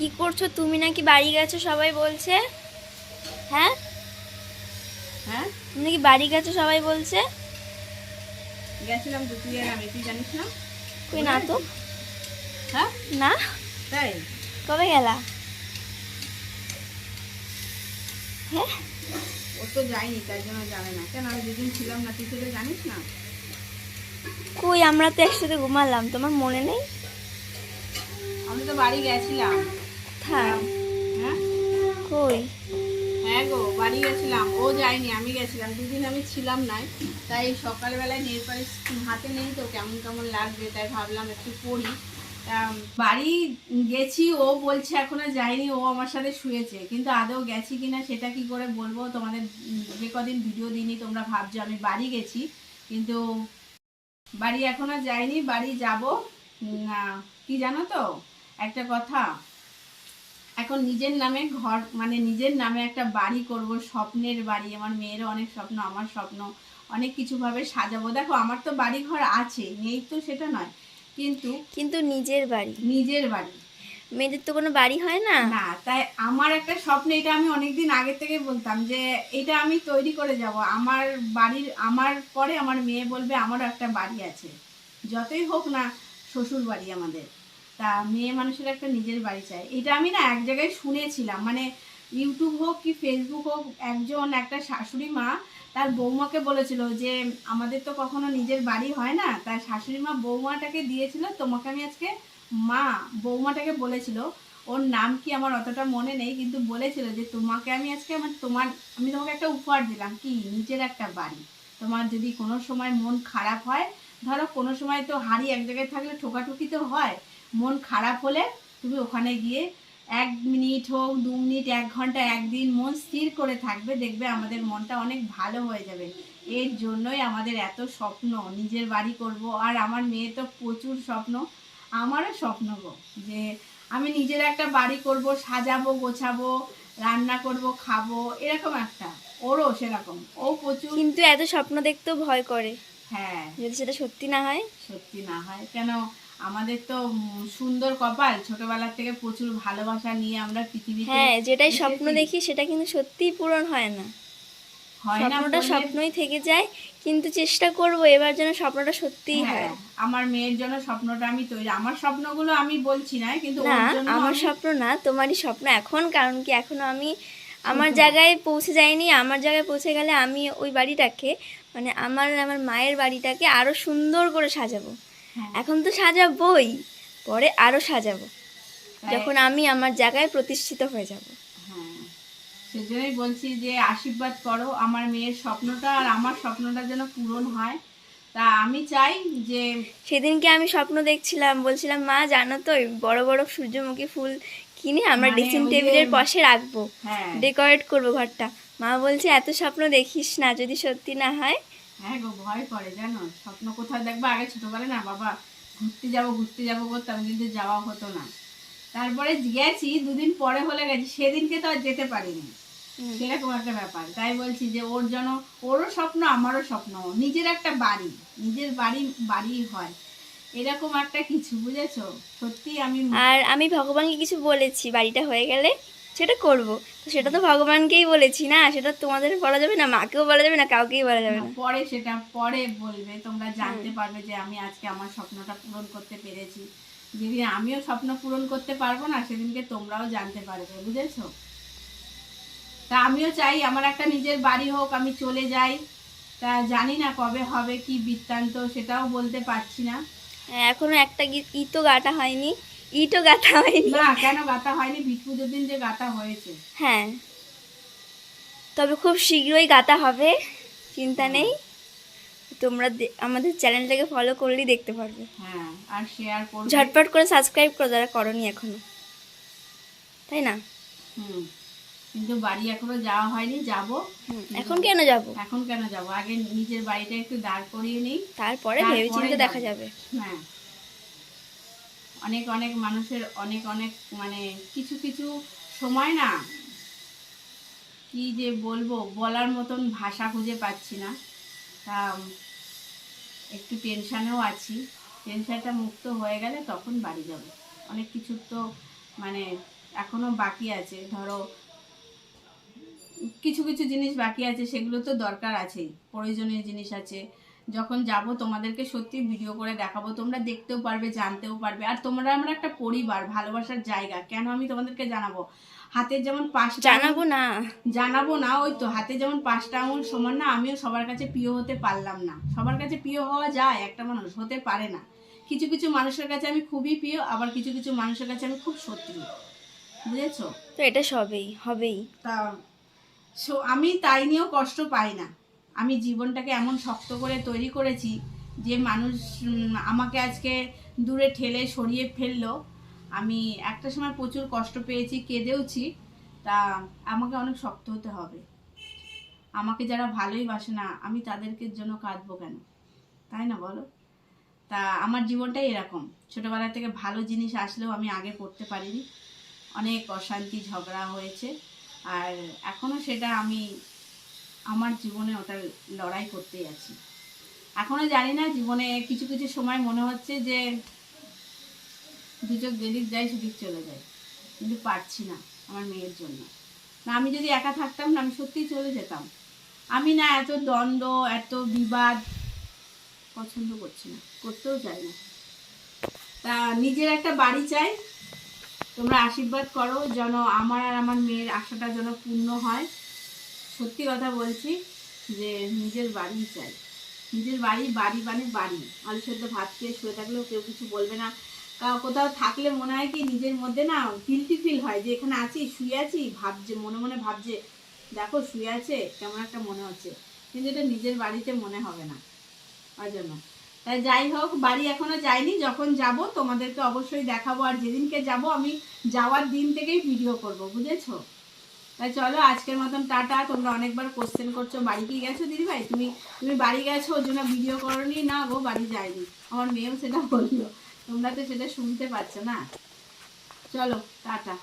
কি করছ? তুমি নাকি বাড়ি গেছো? সবাই বলছে। হ্যাঁ? হ্যাঁ? তুমি নাকি বাড়ি গেছো? সবাই বলছে। গেছিলাম তো তুই আর আমি তুই জানিস না? কই না তো। হ্যাঁ? না? তাই? কবে গেলা? হ্যাঁ? ও তো যায়নি তাই জন্য জানে না। কেন আমি যেদিন ছিলাম না তুই সেটা জানিস না? কই আমরা তো একসাথে ঘুমালাম তোমার মনে নেই? আমি তো বাড়ি গেছিলাম। থাক হ্যাঁ? কই? হ্যাঁ গো বাড়ি গেছিলাম। ও যায়নি আমি গেছিলাম। দুদিন আমি ছিলাম না তাই সকালবেলায় নেল হাতে নেই তো কেমন কেমন লাগবে তাই ভাবলাম একটু পড়ি। বাড়ি গেছি ও বলছে এখনও যায়নি ও আমার সাথে শুয়েছে। কিন্তু আদৌ গেছি কিনা সেটা কি করে বলব? তোমাদের যে কদিন ভিডিও দিইনি তোমরা ভাবছ আমি বাড়ি গেছি কিন্তু বাড়ি এখনও যাইনি বাড়ি যাব। না কি জানো তো? একটা কথা এখন নিজের নামে ঘর মানে নিজের নামে একটা বাড়ি করব স্বপ্নের বাড়ি। আমার মেয়েরও অনেক স্বপ্ন আমার স্বপ্ন। অনেক কিছুভাবে সাজাবো। দেখো আমার তো বাড়ি ঘর আছে নেই তো সেটা নয়। কিন্তু কিন্তু নিজের বাড়ি। নিজের বাড়ি। মেয়েদের তো কোনো বাড়ি হয় না? না তাই আমার একটা স্বপ্ন এটা আমি অনেকদিন আগে থেকে বলতাম যে এটা আমি তৈরি করে যাব। আমার বাড়ির আমার পরে আমার মেয়ে বলবে আমারও একটা বাড়ি আছে। যতই হোক না শ্বশুর বাড়ি আমাদের। তা মেয়ে মানুষের একটা নিজের বাড়ি চাই। এটা আমি না এক জায়গায় শুনেছিলাম। মানে ইউটিউব হোক কি ফেসবুক হোক, একজন একটা শাশুড়ি মা তার বৌমাকে বলেছিল যে, আমাদের তো কখনো নিজের বাড়ি হয় না। তার শাশুড়ি মা বৌমাটাকে দিয়েছিল, তোমাকে আমি আজকে মা, বৌমাটাকে বলেছিল। ওর নাম কি আমার অতটা মনে নেই, কিন্তু বলেছিল যে, তোমাকে আমি আজকে আমার তোমার, আমি তোমাকে একটা উপহার দিলাম। কি? নিজের একটা বাড়ি। তোমার যদি কোনো সময় মন খারাপ হয়, ধরো কোনো সময় তো হাড়ি এক জায়গায় থাকলে ঠোকাঠুকি তো হয় মন খারাপ হলে তুমি ওখানে গিয়ে এক মিনিট হোক দু মিনিট এক ঘণ্টা একদিন মন স্থির করে থাকবে দেখবে আমাদের মনটা অনেক ভালো হয়ে যাবে। এর জন্যই আমাদের এত স্বপ্ন নিজের বাড়ি করব। আর আমার মেয়ে তো প্রচুর স্বপ্ন। আমারও স্বপ্ন গো যে আমি নিজের একটা বাড়ি করব সাজাবো গোছাবো রান্না করব খাব এরকম একটা। ওরও সেরকম। ও প্রচুর কিন্তু এত স্বপ্ন দেখতেও ভয় করে। হ্যাঁ। যদি সেটা সত্যি না হয়? সত্যি না হয়। কেন? আমাদের তো সুন্দর কপাল। ছোটবেলা থেকে প্রচুর ভালোবাসা নিয়ে আমরা পৃথিবীতে হ্যাঁ যেটাই স্বপ্ন দেখি সেটা কিন্তু সত্যিই পূরণ হয় না। স্বপ্নটা স্বপ্নই থেকে যায় কিন্তু চেষ্টা করব এবার যেন স্বপ্নটা সত্যিই হয় হ্যাঁ, আমার মেয়ের জন্য স্বপ্নটা আমি তৈরি আমার স্বপ্নগুলো আমি বলছি না কিন্তু না আমার স্বপ্ন না তোমারই স্বপ্ন এখন কারণ কি এখনও আমি আমার জায়গায় পৌঁছে যাইনি আমার জায়গায় পৌঁছে গেলে আমি ওই বাড়িটাকে মানে আমার আমার মায়ের বাড়িটাকে আরও সুন্দর করে সাজাবো। এখন তো সাজাবোই পরে আরও সাজাবো। যখন আমি আমার জায়গায় প্রতিষ্ঠিত হয়ে যাব। হ্যাঁ। সেজন্যই বলছি যে আশীর্বাদ করো আমার মেয়ের স্বপ্নটা আর আমার স্বপ্নটা যেন পূরণ হয়। তা আমি চাই যে সেদিনকে আমি স্বপ্ন দেখছিলাম বলছিলাম মা জানো তো বড় বড় সূর্যমুখী ফুল কিনে আমরা মানে ড্রেসিং টেবিলের পাশে রাখব হ্যাঁ। ডেকোরেট করব ঘরটা। মা বলছে এত স্বপ্ন দেখিস না যদি সত্যি না হয় হ্যাঁ গো ভয় করে জানো? স্বপ্ন কোথায় দেখব? আগে ছোটবেলায় না বাবা ঘুরতে যাব ঘুরতে যাব করতাম কিন্তু যাওয়া হতো না। তারপরে গেছি দুদিন পরে হলে গেছি সেদিনকে তো আর যেতে পারিনি। সেরকম একটা ব্যাপার। তাই বলছি যে ওর যেন ওরও স্বপ্ন আমারও স্বপ্ন নিজের একটা বাড়ি নিজের বাড়ি বাড়ি হয়। এরকম একটা কিছু বুঝেছ? সত্যি আমি আর আমি ভগবানকে কিছু বলেছি বাড়িটা হয়ে গেলে। সেটা করব। তো সেটা তো ভগবানকেই বলেছি না সেটা তোমাদের বলা যাবে না মাকেও বলা যাবে না কাউকেই বলা যাবে না। পরে সেটা পরে বলবে তোমরা জানতে পারবে যে আমি আজকে আমার স্বপ্নটা পূরণ করতে পেরেছি। যেদিন আমিও স্বপ্ন পূরণ করতে পারব না সেদিনকে তোমরাও জানতে পারবে বুঝেছ? তা আমিও চাই আমার একটা নিজের বাড়ি হোক আমি চলে যাই। তা জানি না কবে হবে কি বৃত্তান্ত সেটাও বলতে পারছি না। হ্যাঁ, এখনও একটা গীত গাঁথা হয়নি। ইটও গাঁথা হয়নি। না কেন গাতা হয়নি? ভিট পুজোর দিন যে গাতা হয়েছে। হ্যাঁ। তবে খুব শীঘ্রই গাঁথা হবে চিন্তা নেই। তোমরা আমাদের চ্যানেলটাকে ফলো করলেই দেখতে পারবে। হ্যাঁ আর শেয়ার করবে। ঝটপট করে সাবস্ক্রাইব করো যারা করনি এখনও। তাই না? হুম। কিন্তু বাড়ি এখনও যাওয়া হয়নি যাব। এখন কেন যাব? এখন কেন যাব? আগে নিজের বাড়িটা একটু দাঁড় করিয়ে নিই। তারপরে তারপরে ভেবেচিন্তে দেখা যাবে। হ্যাঁ। অনেক অনেক মানুষের অনেক অনেক মানে কিছু কিছু সময় না কি যে বলব, বলার মতন ভাষা খুঁজে পাচ্ছি না। তা, একটু টেনশানেও আছি। টেনশনটা মুক্ত হয়ে গেলে তখন বাড়ি যাব। অনেক কিছু তো মানে এখনও বাকি আছে। ধরো, কিছু কিছু জিনিস বাকি আছে, সেগুলো তো দরকার আছেই। প্রয়োজনীয় জিনিস আছে। যখন যাব তোমাদেরকে সত্যি ভিডিও করে দেখাবো। তোমরা দেখতেও পারবে জানতেও পারবে। আর তোমরা আমরা একটা পরিবার ভালোবাসার জায়গা। কেন আমি তোমাদেরকে জানাব? হাতের যেমন পাঁচটা জানাব না। জানাব না ওই তো হাতে যেমন পাঁচটা আঙুল সমান না আমিও সবার কাছে প্রিয় হতে পারলাম না। সবার কাছে প্রিয় হওয়া যায় একটা মানুষ হতে পারে না। কিছু কিছু মানুষের কাছে আমি খুবই প্রিয় আবার কিছু কিছু মানুষের কাছে আমি খুব শত্রু। বুঝেছ? তো এটা সবেই হবেই। তা সো আমি তাই নিয়েও কষ্ট পাই না। আমি জীবনটাকে এমন শক্ত করে তৈরি করেছি যে মানুষ আমাকে আজকে দূরে ঠেলে সরিয়ে ফেলল। আমি একটা সময় প্রচুর কষ্ট পেয়েছি, কেঁদেওছি। তা আমাকে অনেক শক্ত হতে হবে। আমাকে যারা ভালোই বাসে না, আমি তাদেরকে জন্য কাঁদবো কেন? তাই না বলো? তা আমার জীবনটাই এরকম। ছোটবেলা থেকে ভালো জিনিস আসলেও আমি আগে করতে পারিনি। অনেক অশান্তি, ঝগড়া হয়েছে। আর এখনও সেটা আমি আমার জীবনে ওটা লড়াই করতেই আছি। এখনও জানি না, জীবনে কিছু কিছু সময় মনে হচ্ছে যে দুচোখ যেদিক যায় সেদিক চলে যায়, কিন্তু পারছি না আমার মেয়ের জন্য। না, আমি যদি একা থাকতাম না, আমি সত্যিই চলে যেতাম। আমি না এত দ্বন্দ্ব, এত বিবাদ পছন্দ করছি না, করতেও চাই না। তা নিজের একটা বাড়ি চাই, তোমরা আশীর্বাদ করো, যেন আমার আর আমার মেয়ের আশাটা যেন পূর্ণ হয়। সত্যি কথা বলছি যে নিজের বাড়ি চাই। নিজের বাড়ি বাড়ি মানে বাড়ি। আলু সেদ্ধ ভাত খেয়ে শুয়ে থাকলেও কেউ কিছু বলবে না। কোথাও থাকলে মনে হয় কি নিজের মধ্যে না গিলটি ফিল হয় যে এখানে আছি, শুয়ে আছি, ভাবছে, মনে মনে ভাবছে, দেখো শুয়ে আছে, কেমন একটা মনে হচ্ছে। কিন্তু এটা নিজের বাড়িতে মনে হবে না। ওই জন্য তাই যাই হোক, বাড়ি এখনও যাইনি, যখন যাব তোমাদেরকে অবশ্যই দেখাবো। আর যেদিনকে যাব, আমি যাওয়ার দিন থেকেই ভিডিও করব, বুঝেছ? তাই চলো, আজকের মতন টাটা। তোমরা অনেকবার কোশ্চেন করছ বাড়ি কি গেছো দিদিভাই? তুমি তুমি বাড়ি গেছো, ওর জন্য ভিডিও করনি? না গো, বাড়ি যায়নি। আমার মেয়েও সেটা বলল। তোমরা তো সেটা শুনতে পাচ্ছ না? চলো, টাটা।